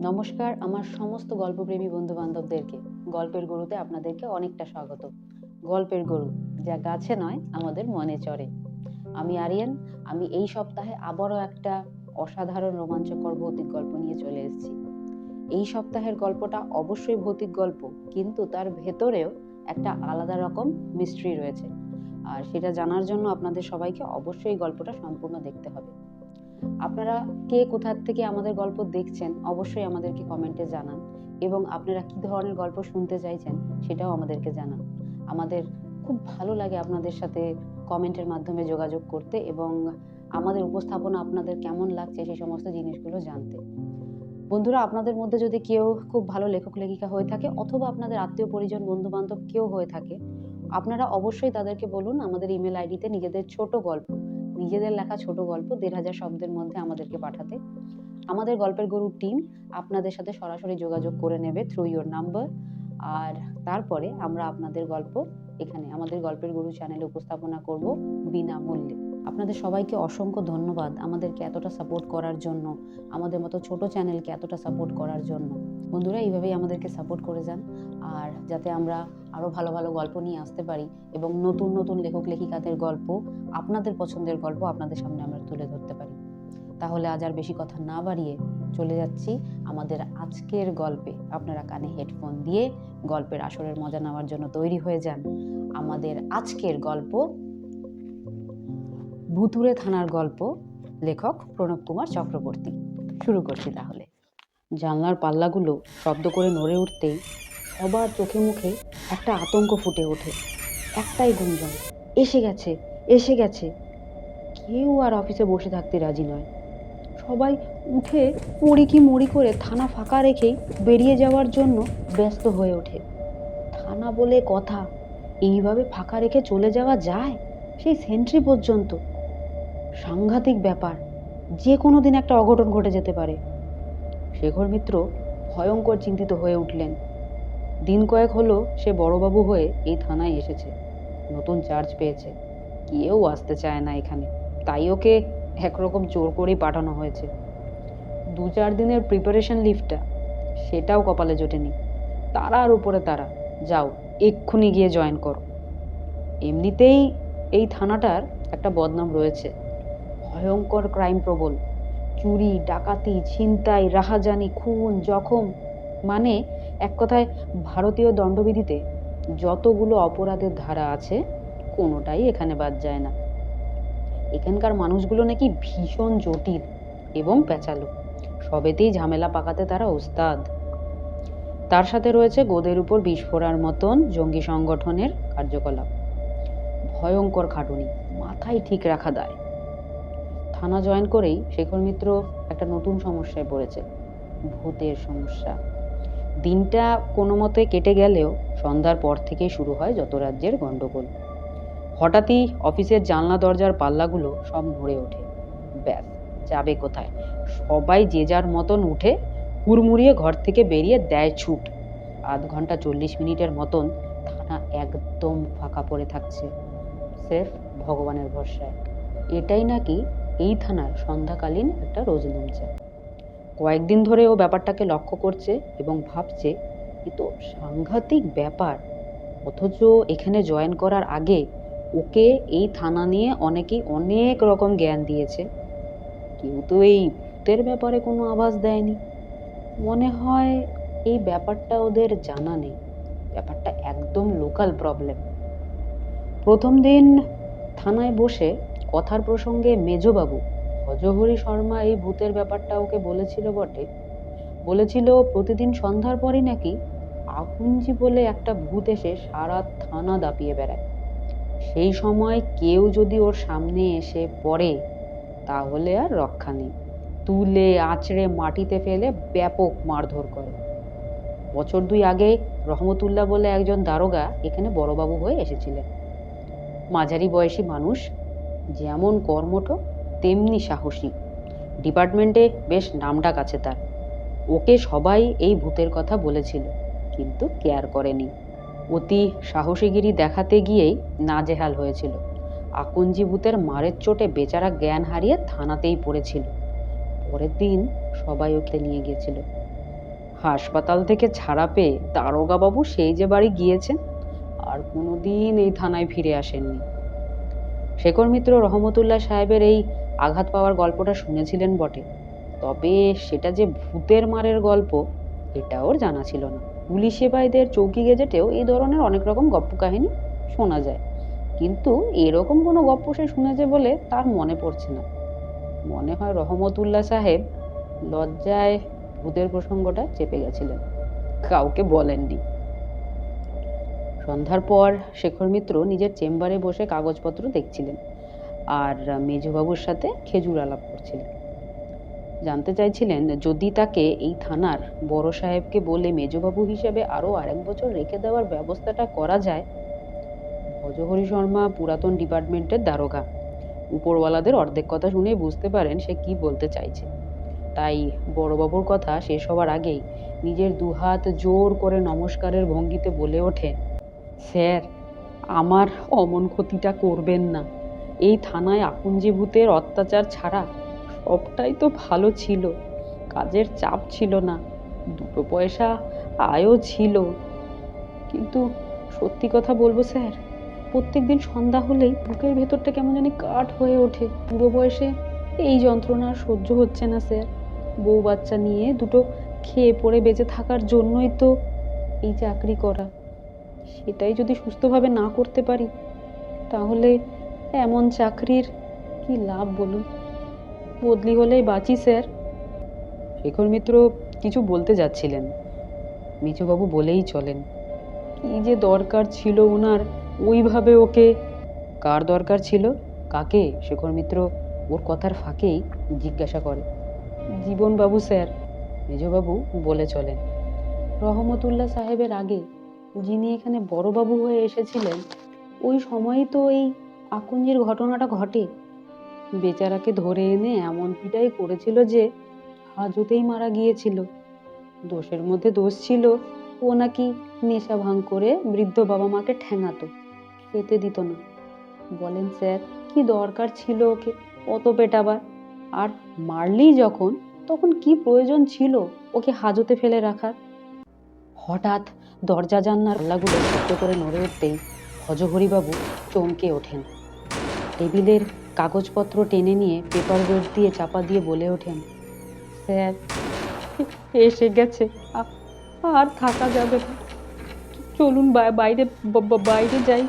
নমস্কার, আমার সমস্ত গল্পপ্রেমী বন্ধু বান্ধবদেরকে গল্পের গরুতে আপনাদেরকে অনেকটা স্বাগত। গল্পের গরু যা গাছে নয়, আমাদের মনে চড়ে। আমি আরিয়ান, আমি এই সপ্তাহে আবারও একটা অসাধারণ রোমাঞ্চকর ভৌতিক গল্প নিয়ে চলে এসেছি। এই সপ্তাহের গল্পটা অবশ্যই ভৌতিক গল্প, কিন্তু তার ভেতরেও একটা আলাদা রকম মিস্ট্রি রয়েছে। আর সেটা জানার জন্য আপনাদের সবাইকে অবশ্যই গল্পটা সম্পূর্ণ দেখতে হবে। আপনারা কে কোথার থেকে আমাদের গল্প দেখছেন, অবশ্যই আমাদেরকে কমেন্টে জানান। এবং আপনারা কি ধরনের গল্প শুনতে চাইছেন, সেটাও আমাদেরকে জানান। আমাদের খুব ভালো লাগে আপনাদের সাথে কমেন্টের মাধ্যমে যোগাযোগ করতে এবং আমাদের উপস্থাপনা আপনাদের কেমন লাগছে, সেই সমস্ত জিনিসগুলো জানতে। বন্ধুরা, আপনাদের মধ্যে যদি কেউ খুব ভালো লেখক, লেখিকা হয়ে থাকে অথবা আপনাদের আত্মীয়, পরিজন বন্ধু বান্ধব কেউ হয়ে থাকে, আপনারা অবশ্যই তাদেরকে বলুন, আমাদের ইমেল আইডিতে নিজেদের ছোট গল্প নিজেদের লেখা ছোট গল্প দেড় হাজার শব্দের মধ্যে আমাদেরকে পাঠাতে। আমাদের গল্পের গরুর টিম আপনাদের সাথে সরাসরি যোগাযোগ করে নেবে থ্রু ইয়োর নাম্বার আর তারপরে আমরা আপনাদের গল্প এখানে, আমাদের গল্পের গরু চ্যানেলে উপস্থাপনা করব বিনামূল্যে। আপনাদের সবাইকে অসংখ্য ধন্যবাদ আমাদেরকে এতটা সাপোর্ট করার জন্য, আমাদের মতো ছোট চ্যানেলকে এতটা সাপোর্ট করার জন্য। বন্ধুরা এইভাবেই আমাদেরকে সাপোর্ট করে যান, আর যাতে আমরা আরও ভালো ভালো গল্প নিয়ে আসতে পারি এবং নতুন নতুন লেখক লেখিকাদের গল্প, আপনাদের পছন্দের গল্প আপনাদের সামনে আমরা তুলে ধরতে পারি। তাহলে আজ আর বেশি কথা না বাড়িয়ে চলে যাচ্ছি আমাদের আজকের গল্পে। আপনারা কানে হেডফোন দিয়ে গল্পের আসরের মজা নেওয়ার জন্য তৈরি হয়ে যান আমাদের আজকের গল্প। ভুতুরে থানার গল্প, লেখক প্রণব কুমার চক্রবর্তী। শুরু করছি তাহলে। জানলার পাল্লাগুলো শব্দ করে নড়ে উঠতেই সবার চোখে মুখে একটা আতঙ্ক ফুটে ওঠে। একটাই গুঞ্জন, এসে গেছে এসে গেছে। কেউ আর অফিসে বসে থাকতে রাজি নয়। সবাই উঠে পড়ি কি মরি করে থানা ফাঁকা রেখেই বেরিয়ে যাওয়ার জন্য ব্যস্ত হয়ে ওঠে। থানা বলে কথা, এইভাবে ফাঁকা রেখে চলে যাওয়া যায়? সেই সেন্ট্রি পর্যন্ত। সাংঘাতিক ব্যাপার, যে কোনো দিন একটা অঘটন ঘটে যেতে পারে। শেখর মিত্র ভয়ঙ্কর চিন্তিত হয়ে উঠলেন। দিন কয়েক হলো সে বড়বাবু হয়ে এই থানায় এসেছে। নতুন চার্জ পেয়েছে। কেউ আসতে চায় না এখানে। তাই ওকে একরকম জোর করেই পাঠানো হয়েছে। দু চার দিনের প্রিপারেশন লিভটা সেটাও কপালে জোটেনি। তারার উপরে তারা। যাও, এক্ষুনি গিয়ে জয়েন করো। এমনিতেই এই থানাটার একটা বদনাম রয়েছে। ভয়ঙ্কর ক্রাইম প্রবল। চুরি, ডাকাতি, ছিনতাই, রাহাজানি, খুন, জখম মানে এক কথায় ভারতীয় দণ্ডবিধিতে যতগুলো অপরাধের ধারা আছে, কোনোটাই এখানে বাদ যায় না। এখানকার মানুষগুলো নাকি ভীষণ জটিল এবং পেঁচালো সবেতেই ঝামেলা পাকাতে তারা ওস্তাদ। তার সাথে রয়েছে গোদের উপর বিষ ফোড়ার মতন জঙ্গি সংগঠনের কার্যকলাপ। ভয়ঙ্কর খাটুনি, মাথায় ঠিক রাখা দায়। থানা জয়েন করেই শেখর মিত্র একটা নতুন সমস্যায় পড়েছে, ভূতের সমস্যা। দিনটা কোনো মতে কেটে গেলেও সন্ধ্যার পর থেকেই শুরু হয় যত রাজ্যের গণ্ডগোল হঠাৎই অফিসের জানলা দরজার পাল্লাগুলো সব নড়ে ওঠে। ব্যাস, যাবে কোথায়? সবাই যে যার মতন উঠে হুড়মুড়িয়ে ঘর থেকে বেরিয়ে দেয় ছুট। আধ ঘণ্টা চল্লিশ মিনিটের মতন থানা একদম ফাঁকা পড়ে থাকছে। স্রেফ ভগবানের ভরসায়। এটাই নাকি এই থানার সন্ধ্যাকালীন একটা রোজনামচা কয়েকদিন ধরে ও ব্যাপারটাকে লক্ষ্য করছে এবং ভাবছে, এ তো সাংঘাতিক ব্যাপার। অথচ এখানে জয়েন করার আগে ওকে এই থানা নিয়ে অনেকেই অনেক রকম জ্ঞান দিয়েছে। কেউ তো এই ভূতের ব্যাপারে কোনো আভাস দেয়নি। মনে হয় এই ব্যাপারটা ওদের জানা নেই। ব্যাপারটা একদম লোকাল প্রবলেম। প্রথম দিন থানায় বসে কথার প্রসঙ্গে মেজবাবু, ভজহরি শর্মা এই ভূতের ব্যাপারটা ওকে বলেছিল বটে। বলেছিল, প্রতিদিন সন্ধ্যার পরই নাকি আকুঞ্জি বলে একটা ভূত এসে সারা থানা দাপিয়ে বেড়ায়। সেই সময় কেউ যদি ওর সামনে এসে পড়ে, তাহলে আর রক্ষা নেই। তুলে আঁচড়ে মাটিতে ফেলে ব্যাপক মারধর করে। বছর দুই আগে রহমতুল্লাহ বলে একজন দারোগা এখানে বড়বাবু হয়ে এসেছিলেন। মাঝারি বয়সী মানুষ যেমন কর্মঠ, তেমনি সাহসী। ডিপার্টমেন্টে বেশ নামডাক আছে তার। ওকে সবাই এই ভূতের কথা বলেছিল, কিন্তু কেয়ার করেনি। অতি সাহসীগিরি দেখাতে গিয়েই নাজেহাল হয়েছিল। আকঞ্জি ভূতের মারের চোটে বেচারা জ্ঞান হারিয়ে থানাতেই পড়েছিল। পরের দিন সবাই ওকে নিয়ে গিয়েছিল। হাসপাতাল থেকে ছাড়া পেয়ে দারোগাবাবু সেই যে বাড়ি গিয়েছেন, আর কোনোদিন এই থানায় ফিরে আসেননি। শেখর মিত্র রহমতুল্লাহ সাহেবের এই আঘাত পাওয়ার গল্পটা শুনেছিলেন বটে। তবে সেটা যে ভূতের মারের গল্প, এটা ওর জানা ছিল না। পুলিশে ভাইদের চৌকি গেজেটেও এই ধরনের অনেক রকম গপ্প কাহিনী শোনা যায়। কিন্তু এরকম কোনো গপ্প সে শুনেছে বলে তার মনে পড়ছে না। মনে হয় রহমতুল্লাহ সাহেব লজ্জায় ভূতের প্রসঙ্গটা চেপে গেছিলেন। কাউকে বলেননি। সন্ধ্যার পর শেখর মিত্র নিজের চেম্বারে বসে কাগজপত্র দেখছিলেন আর মেজবাবুর সাথে খেজুর আলাপ করছিলেন। জানতে চাইছিলেন যদি তাকে এই থানার বড় সাহেবকে বলে মেজবাবু হিসেবে আরও আরেক বছর রেখে দেওয়ার ব্যবস্থাটা করা যায়, ভজহরি শর্মা পুরাতন ডিপার্টমেন্টের দারোগা। উপরওয়ালাদের অর্ধেক কথা শুনেই বুঝতে পারেন সে কি বলতে চাইছে। তাই বড়বাবুর কথা শেষ হওয়ার আগেই নিজের দুহাত জোর করে নমস্কারের ভঙ্গিতে বলে ওঠে স্যার, আমার অমন ক্ষতিটা করবেন না। এই থানায় আকুঞ্জীভূতের অত্যাচার ছাড়া সবটাই তো ভালো ছিল, কাজের চাপ ছিল না, দুটো পয়সা আয়ও ছিল। কিন্তু সত্যি কথা বলব স্যার, প্রত্যেকদিন সন্ধ্যা হলেই বুকের ভেতরটা কেমন জানি কাঠ হয়ে ওঠে। পুরো বয়সে এই যন্ত্রণা সহ্য হচ্ছে না স্যার। বউ বাচ্চা নিয়ে দুটো খেয়ে পড়ে বেঁচে থাকার জন্যই তো এই চাকরি করা। সেটাই যদি সুস্থভাবে না করতে পারি, তাহলে এমন চাকরির কি লাভ বলুন? বদলি হলেই বাঁচি, স্যার। শেখর মিত্র কিছু বলতে যাচ্ছিলেন। মিঠুবাবু বলেই চলেন, কি যে দরকার ছিল ওনার, ওইভাবে ওকে কার দরকার ছিল? কাকে? শেখর মিত্র ওর কথার ফাঁকেই জিজ্ঞাসা করে। জীবনবাবু, স্যার মেজবাবু বলে চলেন। রহমতুল্লাহ সাহেবের আগে যিনি এখানে বড়বাবু হয়ে এসেছিলেন, ওই সময়ই তো এই আকুঞ্জির ঘটনাটা ঘটে। বেচারাকে ধরে এনে এমন পিটাই করেছিল যে হাজতেই মারা গিয়েছিল। দোষের মধ্যে দোষ ছিল, ও নাকি নেশা ভাঙ করে বৃদ্ধ বাবা মাকে ঠেঙাতো, খেতে দিত না। বলেন, স্যার, কি দরকার ছিল ওকে? অত পেটাবার। আর মারলেই যখন, তখন কি প্রয়োজন ছিল ওকে হাজতে ফেলে রাখার? হঠাৎ দরজা জান্নার পাল্লাগুলো শব্দ করে নড়ে উঠতেই ভজহরিবাবু চমকে ওঠেন। টেবিলের কাগজপত্র টেনে নিয়ে পেপার ওয়েট দিয়ে চাপা দিয়ে বলে ওঠেন স্যার এসে গেছে। আর থাকা যাবে না। চলুন বাইরে বাইরে যাই।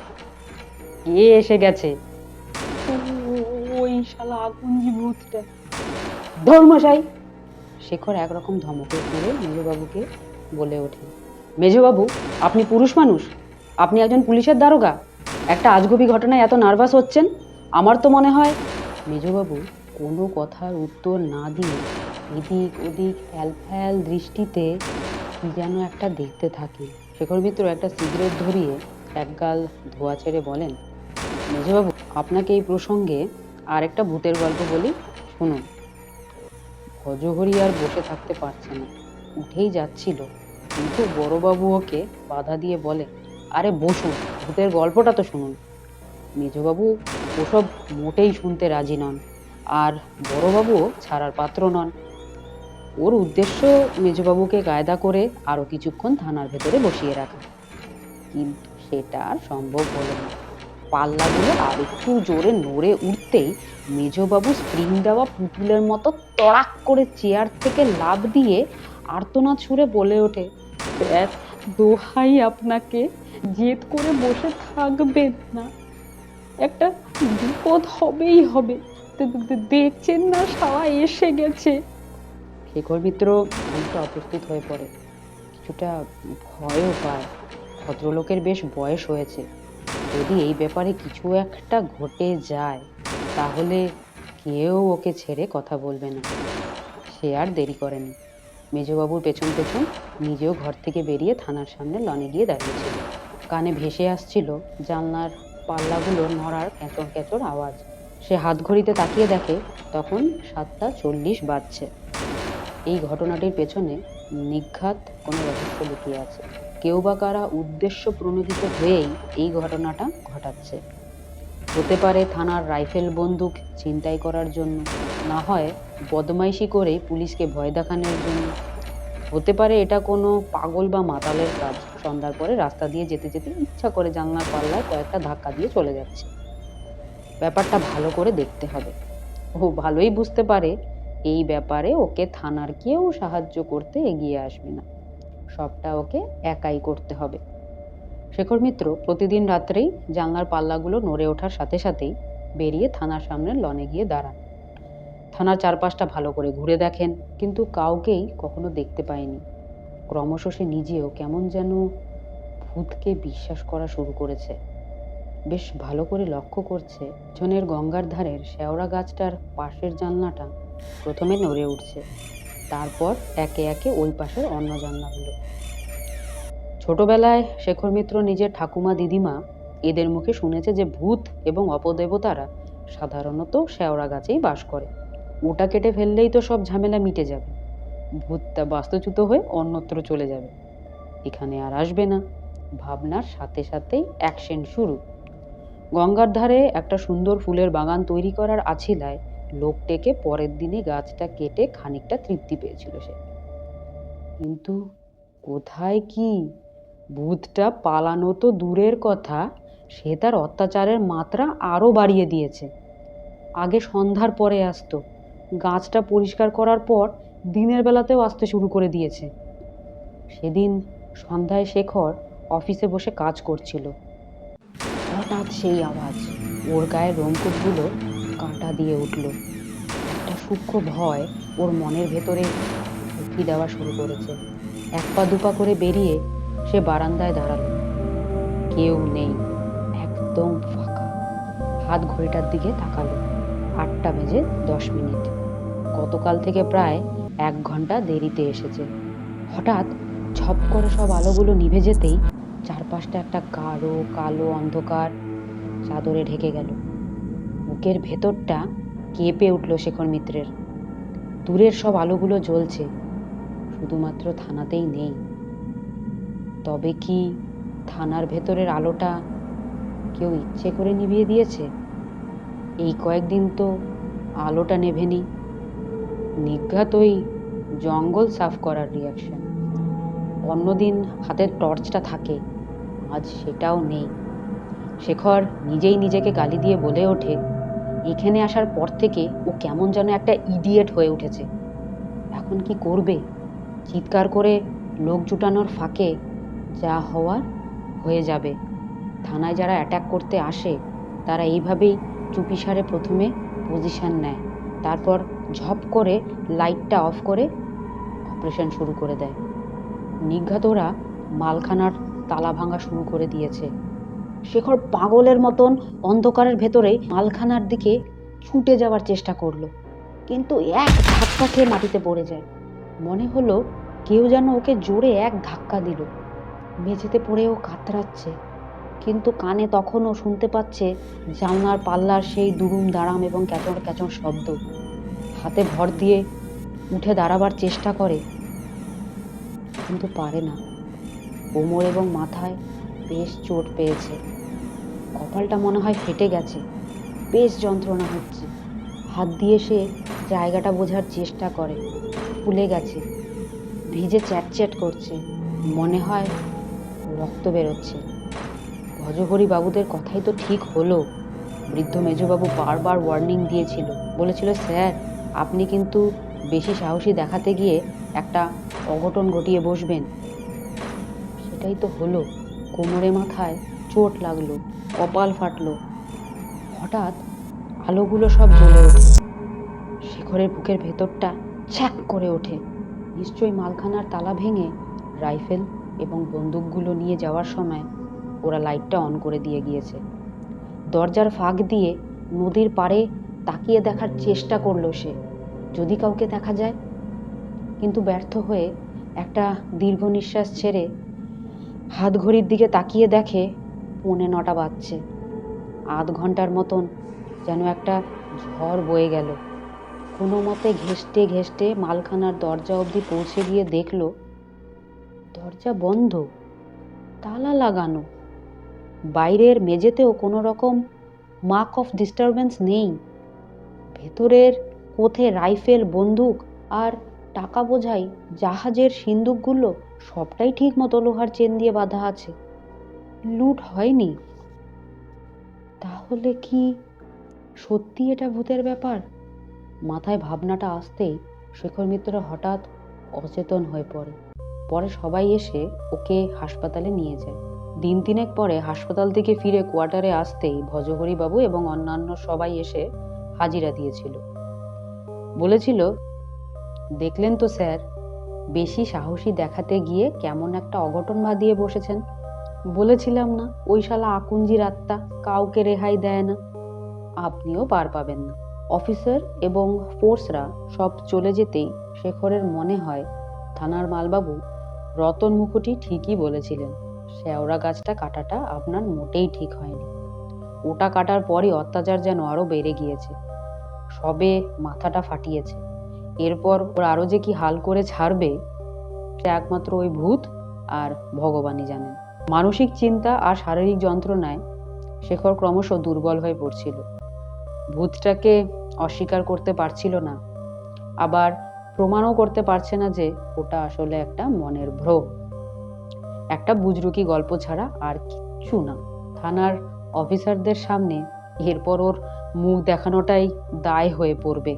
কে এসে গেছে? ওই শালা আগুনজি ভূতটা। ধর্মশাই! শেখর একরকম ধমকে করে মেজবাবুকে বলে ওঠে মেজবাবু আপনি পুরুষ মানুষ? আপনি একজন পুলিশের দারোগা? একটা আজগুবি ঘটনায় এত নার্ভাস হচ্ছেন? আমার তো মনে হয় মেজবাবু কোনো কথার উত্তর না দিয়ে এদিক ওদিক ফ্যাল দৃষ্টিতে কি যেন একটা দেখতে থাকে। শেখর মিত্র একটা সিগারেট ধরিয়ে একগাল ধোয়া ছেড়ে বলেন মেজবাবু আপনাকে এই প্রসঙ্গে আর একটা ভূতের গল্প বলি, শুনুন। ভজহরি আর বসে থাকতে পারছে না। উঠেই যাচ্ছিল। কিন্তু বড়বাবু ওকে বাধা দিয়ে বলে, আরে বসুন, ভূতের গল্পটা তো শুনুন। মেজবাবু ওসব মোটেই শুনতে রাজি নন, আর বড়বাবুও ছাড়ার পাত্র নন। ওর উদ্দেশ্য মেজবাবুকে কায়দা করে আরও কিছুক্ষণ থানার ভেতরে বসিয়ে রাখা। কিন্তু সেটা আর সম্ভব হলো না। পাল্লাগুলো আর একটু জোরে নড়ে উঠতেই মেজবাবু স্প্রিং দেওয়া পুতুলের মতো তড়াক করে চেয়ার থেকে লাফ দিয়ে আর্তনাদ সুরে বলে ওঠে স্যার, দোহাই আপনাকে, জেদ করে বসে থাকবেন না। একটা বিপদ হবেই হবে। দেখছেন না সারা এসে গেছে। শেখর মিত্র? খানিকটা অপ্রস্তুত হয়ে পড়ে। কিছুটা ভয়ও পায়। ভদ্রলোকের বেশ বয়স হয়েছে। যদি এই ব্যাপারে কিছু একটা ঘটে যায়, তাহলে কেউ ওকে ছেড়ে কথা বলবে না। সে আর দেরি করেনি। মেজবাবুর পেছন পেছন নিজেও ঘর থেকে বেরিয়ে থানার সামনে লনে গিয়ে দাঁড়িয়েছিল। কানে ভেসে আসছিল জানলার পাল্লাগুলো নড়ার ক্যাঁচর ক্যাঁচর আওয়াজ। সে হাত ঘড়িতে তাকিয়ে দেখে তখন সাতটা চল্লিশ বাজছে। এই ঘটনাটির পেছনে নিঘাত কোনো রহস্য লুকিয়ে আছে। কেউ বা কারা উদ্দেশ্য প্রণোদিত হয়েই এই ঘটনাটা ঘটাচ্ছে। হতে পারে থানার রাইফেল বন্দুক ছিনতাই করার জন্য। না হয় বদমাইশি করে পুলিশকে ভয় দেখানোর জন্য। হতে পারে এটা কোনো পাগল বা মাতালের কাজ। সন্ধ্যার পরে রাস্তা দিয়ে যেতে যেতে ইচ্ছা করে জানলার পাল্লায় কয়েকটা ধাক্কা দিয়ে চলে যাচ্ছে। ব্যাপারটা ভালো করে দেখতে হবে। ও ভালোই বুঝতে পারে এই ব্যাপারে ওকে থানার কেউ সাহায্য করতে এগিয়ে আসবে না। সবটা ওকে একাই করতে হবে। শেখর মিত্র প্রতিদিন রাত্রেই জানলার পাল্লাগুলো নড়ে ওঠার সাথে সাথেই বেরিয়ে থানার সামনের লনে গিয়ে দাঁড়ান। থানার চারপাশটা ভালো করে ঘুরে দেখেন, কিন্তু কাউকেই কখনো দেখতে পায়নি। ক্রমশ সে নিজেও কেমন যেন ভূতকে বিশ্বাস করা শুরু করেছে। বেশ ভালো করে লক্ষ্য করছে জনের গঙ্গার ধারের শেওড়া গাছটার পাশের জানলাটা প্রথমে নড়ে উঠছে, তারপর একে একে ওই পাশের অন্য জানলাগুলো। ছোটবেলায় শেখর মিত্র নিজের ঠাকুমা দিদিমা এদের মুখে শুনেছে যে ভূত এবং অপদেবতারা সাধারণত শেওড়া গাছেই বাস করে। ওটা কেটে ফেললেই তো সব ঝামেলা মিটে যাবে। ভূতটা বাস্তুচ্যুত হয়ে অন্যত্র চলে যাবে। এখানে আর আসবে না। ভাবনার সাথে সাথেই অ্যাকশন শুরু। গঙ্গার ধারে একটা সুন্দর ফুলের বাগান তৈরি করার আছিলায় লোক ডেকে পরের দিনে গাছটা কেটে খানিকটা তৃপ্তি পেয়েছিল সে। কিন্তু কোথায় কি ভূতটা পালানো তো দূরের কথা, সে তার অত্যাচারের মাত্রা আরও বাড়িয়ে দিয়েছে। আগে সন্ধ্যার পরে আসতো। গাছটা পরিষ্কার করার পর দিনের বেলাতেও আসতে শুরু করে দিয়েছে। সেদিন সন্ধ্যায় শেখর অফিসে বসে কাজ করছিল। হঠাৎ সেই আওয়াজ, ওর গায়ে রোমকূপগুলো কাঁটা দিয়ে উঠল। একটা সূক্ষ্ম ভয় ওর মনের ভেতরে উঠি দেওয়া শুরু করেছে। এক পা দুপা করে বেরিয়ে সে বারান্দায় দাঁড়াল। কেউ নেই, একদম ফাঁকা। হাত ঘড়িটার দিকে তাকালো। আটটা বেজে দশ মিনিট। গতকাল থেকে প্রায় এক ঘণ্টা দেরিতে এসেছে। হঠাৎ ঝপ করে সব আলোগুলো নিভে যেতেই চারপাশটা একটা গাঢ়, কালো অন্ধকার চাদরে ঢেকে গেল। বুকের ভেতরটা কেঁপে উঠল শেখর মিত্রের। দূরের সব আলোগুলো জ্বলছে। শুধুমাত্র থানাতেই নেই। তবে কি থানার ভেতরের আলোটা কেউ ইচ্ছে করে নিভিয়ে দিয়েছে? এই কয়েকদিন তো আলোটা নেভেনি। নিঘাতই জঙ্গল সাফ করার রিয়াকশন অন্যদিন হাতের টর্চটা থাকে, আজ সেটাও নেই। শেখর নিজেই নিজেকে গালি দিয়ে বলে ওঠে, এখানে আসার পর থেকে ও কেমন যেন একটা ইডিয়েট হয়ে উঠেছে। এখন কি করবে? চিৎকার করে লোক জুটানোর ফাঁকে যা হওয়ার হয়ে যাবে। থানায় যারা অ্যাটাক করতে আসে, তারা এইভাবেই চুপিসারে প্রথমে পজিশন নেয়। তারপর ঝপ করে লাইটটা অফ করে অপারেশন শুরু করে দেয়। নিঘাতরা মালখানার তালা ভাঙা শুরু করে দিয়েছে। শেখর পাগলের মতন অন্ধকারের ভেতরেই মালখানার দিকে ছুটে যাওয়ার চেষ্টা করল, কিন্তু এক ধাক্কা খেয়ে মাটিতে পড়ে যায়। মনে হলো কেউ যেন ওকে জোরে এক ধাক্কা দিল। মেঝেতে পড়েও কাতরাচ্ছে। কিন্তু কানে তখনও শুনতে পাচ্ছে জানলার পাল্লার সেই দুরুম দাঁড়াম এবং ক্যাচর ক্যাচর শব্দ। হাতে ভর দিয়ে উঠে দাঁড়াবার চেষ্টা করে, কিন্তু পারে না। কোমর এবং মাথায় বেশ চোট পেয়েছে। কপালটা মনে হয় ফেটে গেছে। বেশ যন্ত্রণা হচ্ছে। হাত দিয়ে সে জায়গাটা বোঝার চেষ্টা করে। ফুলে গেছে। ভিজে চ্যাট চ্যাট করছে। মনে হয় রক্ত বেরোচ্ছে। বাবুদের কথাই তো ঠিক হলো। বৃদ্ধ মেজবাবু বারবার ওয়ার্নিং দিয়েছিল। বলেছিল, স্যার, আপনি কিন্তু বেশি সাহসী দেখাতে গিয়ে একটা অঘটন ঘটিয়ে বসবেন। সেটাই তো হলো। কোমরে মাথায় চোট লাগল, কপাল ফাটলো। হঠাৎ আলোগুলো সব জ্বলে ওঠে। শেখরের বুকের ভেতরটা ছ্যাক করে ওঠে। নিশ্চয়ই মালখানার তালা ভেঙে রাইফেল এবং বন্দুকগুলো নিয়ে যাওয়ার সময় ওরা লাইটটা অন করে দিয়ে গিয়েছে। দরজার ফাঁক দিয়ে নদীর পাড়ে তাকিয়ে দেখার চেষ্টা করল সে, যদি কাউকে দেখা যায়। কিন্তু ব্যর্থ হয়ে একটা দীর্ঘ নিঃশ্বাস ছেড়ে হাত ঘড়ির দিকে তাকিয়ে দেখে পৌনে নটা বাজছে। আধ ঘণ্টার মতন যেন একটা ঝড় বয়ে গেল। কোনো মতে ঘেষ্টে ঘেষ্টে মালখানার দরজা অবধি পৌঁছে গিয়ে দেখল দরজা বন্ধ, তালা লাগানো। বাইরের মেঝেতেও কোনো রকম মার্ক অফ ডিস্টারবেন্স নেই। ভেতরের কোথে রাইফেল, বন্দুক আর টাকা বোঝাই, জাহাজের সিন্দুকগুলো সবটাই ঠিক মতো লোহার চেন দিয়ে বাঁধা আছে। লুট হয়নি। তাহলে কি সত্যি এটা ভূতের ব্যাপার? মাথায় ভাবনাটা আসতেই শেখর মিত্র হঠাৎ অচেতন হয়ে পড়ে। পরে সবাই এসে ওকে হাসপাতালে নিয়ে যায়। দিন তিনেক পরে হাসপাতাল থেকে ফিরে কোয়ার্টারে আসতেই ভজহরি বাবু এবং অন্যান্য সবাই এসে হাজিরা দিয়েছিল। বলেছিল, দেখলেন তো স্যার, বেশি সাহসী দেখাতে গিয়ে কেমন একটা অঘটন বাঁধিয়ে বসেছেন। বলেছিলাম না, ওই শালা আকুঞ্জির আত্মা কাউকে রেহাই দেয় না। আপনিও পার পাবেন না। অফিসার এবং ফোর্সরা সব চলে যেতেই শেখরের মনে হয়, থানার মালবাবু রতন মুখোটি ঠিকই বলেছিলেন, শেওড়া গাছটা কাটাটা আপনার মোটেই ঠিক হয়নি। ওটা কাটার পরই অত্যাচার যেন আরও বেড়ে গিয়েছে। সবে মাথাটা ফাটিয়েছে। এরপর ওর আরও যে কি হাল করে ছাড়বে, সে একমাত্র ওই ভূত আর ভগবানই জানেন। মানসিক চিন্তা আর শারীরিক যন্ত্রণায় শেখর ক্রমশ দুর্বল হয়ে পড়ছিল। ভূতটাকে অস্বীকার করতে পারছিল না। আবার প্রমাণও করতে পারছে না যে ওটা আসলে একটা মনের ভ্রম। একটা বুজরুকি গল্প ছাড়া আর কিচ্ছু না। থানার অফিসারদের সামনে এরপর ওর মুখ দেখানোটাই দায় হয়ে পড়বে।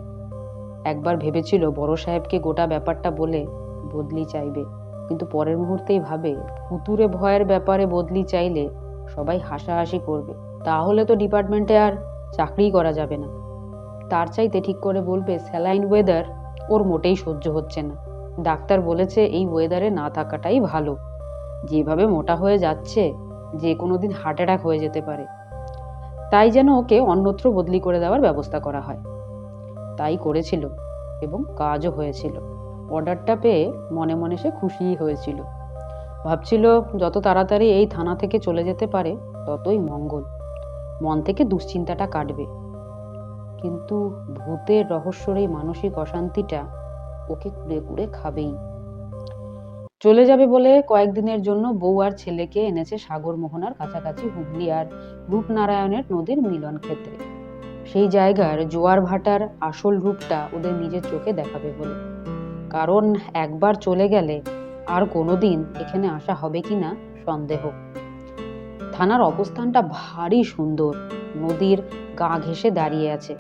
একবার ভেবেছিল বড় সাহেবকে গোটা ব্যাপারটা বলে বদলি চাইবে। কিন্তু পরের মুহূর্তেই ভাবে ফুতুরে ভয়ের ব্যাপারে বদলি চাইলে সবাই হাসাহাসি করবে। তাহলে তো ডিপার্টমেন্টে আর চাকরিই করা যাবে না। তার চাইতে ঠিক করে বলবে, স্যালাইন ওয়েদার ওর মোটেই সহ্য হচ্ছে না। ডাক্তার বলেছে এই ওয়েদারে না থাকাটাই ভালো। যেভাবে মোটা হয়ে যাচ্ছে, যে কোনো দিন হার্ট অ্যাটাক হয়ে যেতে পারে। তাই যেন ওকে অন্যত্র বদলি করে দেওয়ার ব্যবস্থা করা হয়। তাই করেছিল এবং কাজও হয়েছিল। অর্ডারটা পেয়ে মনে মনে সে খুশিই হয়েছিল। ভাবছিল, যত তাড়াতাড়ি এই থানা থেকে চলে যেতে পারে, ততই মঙ্গল। মন থেকে দুশ্চিন্তাটা কাটবে। কিন্তু ভূতের রহস্যর এই মানসিক অশান্তিটা ওকে কুড়ে কুড়ে খাবেই। চলে যাবে বলে কয়েকদিনের জন্য বউ আর ছেলেকে এনেছে সাগর মোহনার কাছাকাছি হুগলি আর রূপনারায়ণের নদীর মিলন ক্ষেত্রে। সেই জায়গার জোয়ার ভাটার আসল রূপটা ওদের নিজের চোখে দেখাবে বলে। কারণ একবার চলে গেলে আর কোনোদিন এখানে আসা হবে কিনা সন্দেহ। থানার অবস্থানটা ভারী সুন্দর। নদীর গা ঘেঁষে দাঁড়িয়ে আছে।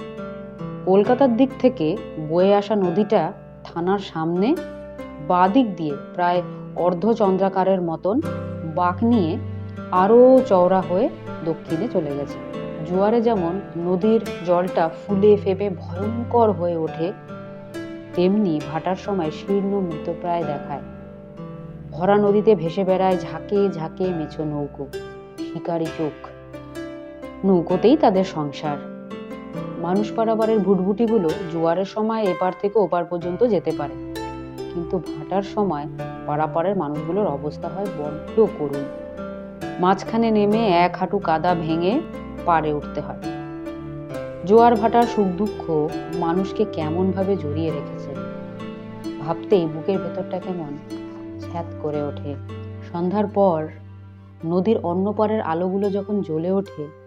কলকাতার দিক থেকে বয়ে আসা নদীটা থানার সামনে, বাদিক দিয়ে প্রায় অর্ধচন্দ্রাকারের মতন বাঁক নিয়ে আরও চওড়া হয়ে দক্ষিণে চলে গেছে। জোয়ারে যেমন নদীর জলটা ফুলে ফেপে ভয়ঙ্কর হয়ে ওঠে, তেমনি ভাটার সময় শীর্ণ মৃতপ্রায় দেখায়। ভরা নদীতে ভেসে বেড়ায় ঝাঁকে ঝাঁকে মেছো নৌকো, শিকারি চোখ নৌকোতেই তাদের সংসার। মানুষ পারাবারের ভুটভুটিগুলো জোয়ারের সময় এপার থেকে ওপার পর্যন্ত যেতে পারে। কিন্তু ভাটার সময় পারাপারের মানুষগুলোর অবস্থা হয় বড্ড করুণ। মাঝখানে নেমে এক হাঁটু কাদা ভেঙে পারে উঠতে হয়। জোয়ার ভাটার সুখ দুঃখ মানুষকে কেমনভাবে জড়িয়ে রেখেছে? ভাবতেই বুকের ভেতরটা কেমন ছ্যাত করে ওঠে। সন্ধ্যার পর নদীর অন্য পারের আলোগুলো যখন জ্বলে ওঠে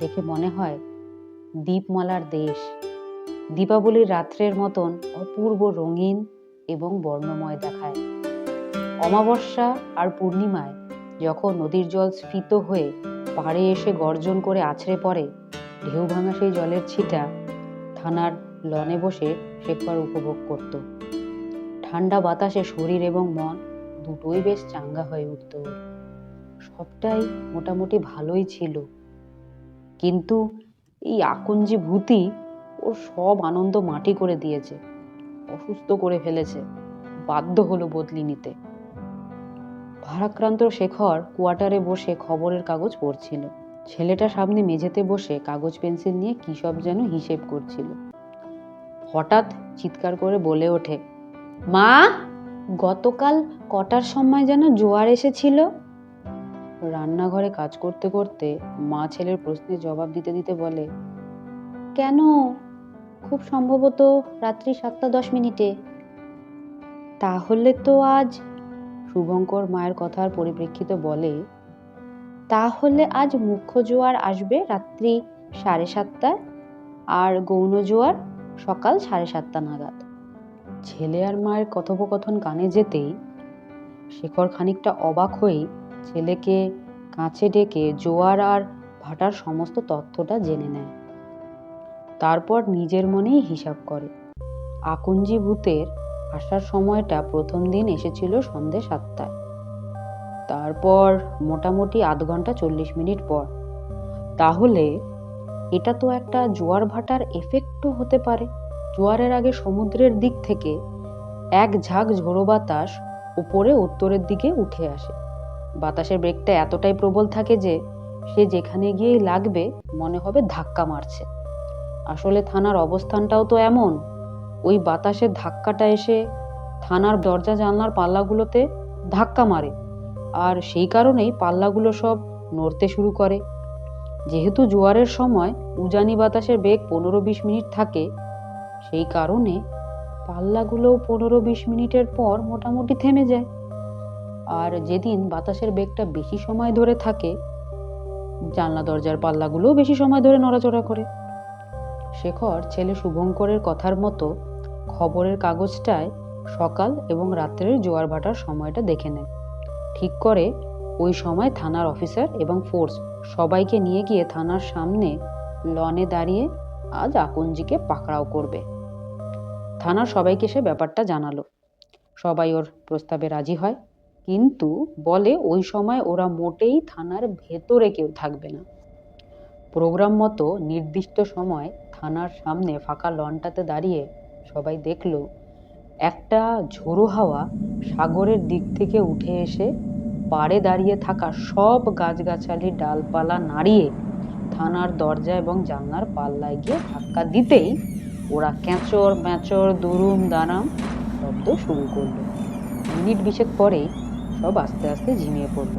দেখে মনে হয় দীপমালার দেশ। দীপাবলির রাত্রের মতন অপূর্ব রঙিন এবং বর্ণময় দেখায়। অমাবস্যা আর পূর্ণিমায় যখন নদীর জল স্ফীত হয়ে পাড়ে এসে গর্জন করে আছড়ে পড়ে, ঢেউ ভাঙা সেই জলের ছিটা থানার লনে বসে শেখর উপভোগ করত। ঠান্ডা বাতাসে শরীর এবং মন দুটোই বেশ চাঙ্গা হয়ে উঠত সবটাই মোটামুটি ভালোই ছিল। কিন্তু এই আকঞ্জি ভূতি ওর সব আনন্দ মাটি করে দিয়েছে, অসুস্থ করে ফেলেছে, বাধ্য হলো বদলি নিতে। ভারাক্রান্ত শেখর কোয়ার্টারে বসে খবরের কাগজ পড়ছিল। ছেলেটা সামনে মেঝেতে বসে কাগজ পেন্সিল নিয়ে কী সব যেন হিসেব করছিল। হঠাৎ চিৎকার করে বলে ওঠে, মা, গতকাল কটার সময় যেন জোয়ার এসেছিল? রান্নাঘরে কাজ করতে করতে মা ছেলের প্রশ্নের জবাব দিতে দিতে বলে, কেন? খুব সম্ভবত রাত্রি সাতটা দশ মিনিটে। তাহলে তো আজ শুভঙ্কর মায়ের কথার পরিপ্রেক্ষিতে বলে, তাহলে আজ মুখ্য জোয়ার আসবে রাত্রি সাড়ে সাতটায় আর গৌণ জোয়ার সকাল সাড়ে সাতটা নাগাদ। ছেলে আর মায়ের কথোপকথন কানে যেতেই শেখর খানিকটা অবাক হয়েই ছেলেকে কাছে ডেকে জোয়ার আর ভাটার সমস্ত তথ্যটা জেনে নেয়। তারপর নিজের মনেই হিসাব করে। আকুঞ্জি ভূতের আসার সময়টা প্রথম দিন এসেছিল সন্ধে সাতটায়। তারপর মোটামুটি আধ ঘণ্টা চল্লিশ মিনিট পর। তাহলে এটা তো একটা জোয়ার ভাটার এফেক্টও হতে পারে। জোয়ারের আগে সমুদ্রের দিক থেকে এক ঝাঁক ঝোড়ো বাতাস উপরে উত্তরের দিকে উঠে আসে। বাতাসের ব্রেকটা এতটাই প্রবল থাকে যে সে যেখানে গিয়েই লাগবে মনে হবে ধাক্কা মারছে। আসলে থানার অবস্থানটাও তো এমন। ওই বাতাসের ধাক্কাটা এসে থানার দরজা জানলার পাল্লাগুলোতে ধাক্কা মারে আর সেই কারণেই পাল্লাগুলো সব নড়তে শুরু করে। যেহেতু জোয়ারের সময় উজানি বাতাসের বেগ পনেরো বিশ মিনিট থাকে, সেই কারণে পাল্লাগুলোও পনেরো বিশ মিনিটের পর মোটামুটি থেমে যায়। আর যেদিন বাতাসের বেগটা বেশি সময় ধরে থাকে, জানলা দরজার পাল্লাগুলোও বেশি সময় ধরে নড়াচড়া করে। শেখর ছেলে শুভঙ্করের কথার মতো খবরের কাগজটায় সকাল এবং রাত্রের জোয়ার ভাটার সময়টা দেখে নেয়। ঠিক করে ওই সময় থানার অফিসার এবং ফোর্স সবাইকে নিয়ে গিয়ে থানার সামনে লনে দাঁড়িয়ে আজ আকুঞ্জিকে পাকড়াও করবে। থানার সবাইকে সে ব্যাপারটা জানালো। সবাই ওর প্রস্তাবে রাজি হয়। কিন্তু বলে ওই সময় ওরা মোটেই থানার ভেতরে কেউ থাকবে না। প্রোগ্রাম মতো নির্দিষ্ট সময় থানার সামনে ফাঁকা লনটাতে দাঁড়িয়ে সবাই দেখল, একটা ঝোড়ো হাওয়া সাগরের দিক থেকে উঠে এসে পাড়ে দাঁড়িয়ে থাকা সব গাছগাছালি, ডালপালা নাড়িয়ে থানার দরজা এবং জানলার পাল্লায় গিয়ে ধাক্কা দিতেই ওরা ক্যাঁচর ম্যাচর দুরুম দানাম শব্দ শুরু করল। মিনিট বিশেক পরেই সব আস্তে আস্তে ঝিমিয়ে পড়ল।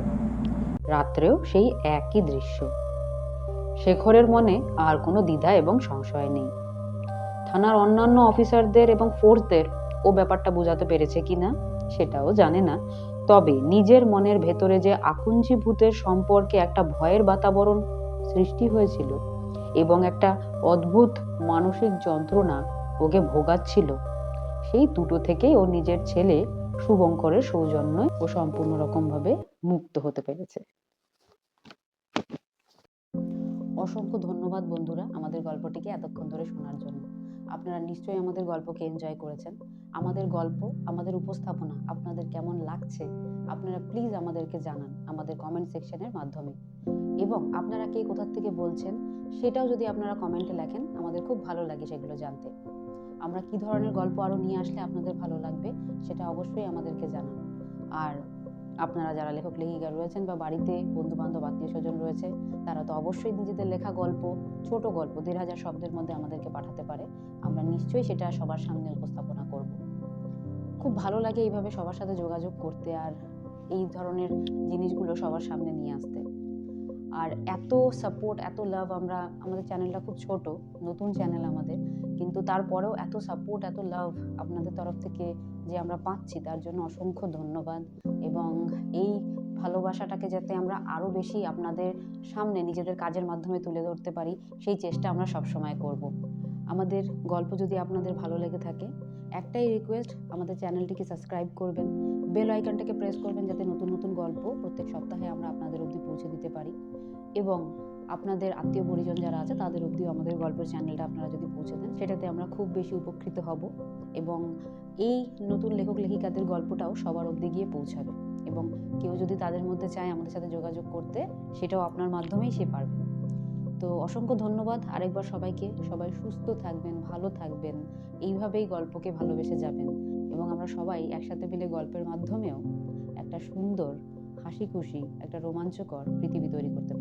রাত্রেও সেই একই দৃশ্য। শেখরের মনে আর কোনো দ্বিধা এবং সংশয় নেই। থানার অন্যান্য অফিসারদের এবং ফোর্সদের ও ব্যাপারটা বোঝাতে পেরেছে কিনা সেটাও জানে না। তবে নিজের মনের ভেতরে যে আকুঞ্জি ভূতের সম্পর্কে একটা ভয়ের বাতাবরণ সৃষ্টি হয়েছিল এবং একটা অদ্ভুত মানসিক যন্ত্রণা ওকে ভোগাচ্ছিল, সেই দুটো থেকেই ও নিজের ছেলে শুভঙ্করের সৌজন্যে ও সম্পূর্ণ রকমভাবে মুক্ত হতে পেরেছে। অসংখ্য ধন্যবাদ বন্ধুরা আমাদের গল্পটিকে এতক্ষণ ধরে শোনার জন্য। আপনারা নিশ্চয়ই আমাদের গল্পকে এনজয় করেছেন। আমাদের গল্প, আমাদের উপস্থাপনা আপনাদের কেমন লাগছে আপনারা প্লিজ আমাদেরকে জানান আমাদের কমেন্ট সেকশনের মাধ্যমে। এবং আপনারা কে কোথার থেকে বলছেন সেটাও যদি আপনারা কমেন্টে লেখেন, আমাদের খুব ভালো লাগে সেগুলো জানতে। আমরা কি ধরনের গল্প আরও নিয়ে আসলে আপনাদের ভালো লাগবে, সেটা অবশ্যই আমাদেরকে জানান। আর আপনারা যারা লেখক, লেখিকা রয়েছেন বা বাড়িতে বন্ধু বান্ধব আত্মীয় স্বজন রয়েছে, তারা তো অবশ্যই নিজেদের লেখা গল্প, ছোট গল্প, দেড় হাজার শব্দের মধ্যে আমাদেরকে পাঠাতে পারে। আমরা নিশ্চয়ই সেটা সবার সামনে উপস্থাপনা করব। খুব ভালো লাগে এইভাবে সবার সাথে যোগাযোগ করতে আর এই ধরনের জিনিসগুলো সবার সামনে নিয়ে আসতে। আর এত সাপোর্ট এত লাভ আমরা, আমাদের চ্যানেলটা খুব ছোট, নতুন চ্যানেল আমাদের কিন্তু তারপরেও এত সাপোর্ট এত লাভ আপনাদের তরফ থেকে যে আমরা পাচ্ছি, তার জন্য অসংখ্য ধন্যবাদ। এবং এই ভালোবাসাটাকে যাতে আমরা আরও বেশি আপনাদের সামনে নিজেদের কাজের মাধ্যমে তুলে ধরতে পারি, সেই চেষ্টা আমরা সবসময় করব। আমাদের গল্প যদি আপনাদের ভালো লেগে থাকে, একটাই রিকোয়েস্ট আমাদের চ্যানেলটিকে সাবস্ক্রাইব করবেন বেল আইকনটাকে প্রেস করবেন, যাতে নতুন নতুন গল্প প্রত্যেক সপ্তাহে আমরা আপনাদের অবধি পৌঁছে দিতে পারি। এবং আপনাদের আত্মীয় পরিজন যারা আছে, তাদের অবধিও আমাদের গল্পের চ্যানেলটা আপনারা যদি পৌঁছে দেন, সেটাতে আমরা খুব বেশি উপকৃত হব এবং এই নতুন লেখক লেখিকাদের গল্পটাও সবার অবধি গিয়ে পৌঁছাবে এবং কেউ যদি তাদের মধ্যে চায় আমাদের সাথে যোগাযোগ করতে, সেটাও আপনার মাধ্যমেই সে পারবে। তো অসংখ্য ধন্যবাদ। আরেকবার সবাইকে, সবাই সুস্থ থাকবেন, ভালো থাকবেন, এইভাবেই গল্পকে ভালোবেসে যাবেন এবং আমরা সবাই একসাথে মিলে গল্পের মাধ্যমেও একটা সুন্দর হাসি খুশি একটা রোমাঞ্চকর পৃথিবী তৈরি করতে পারব।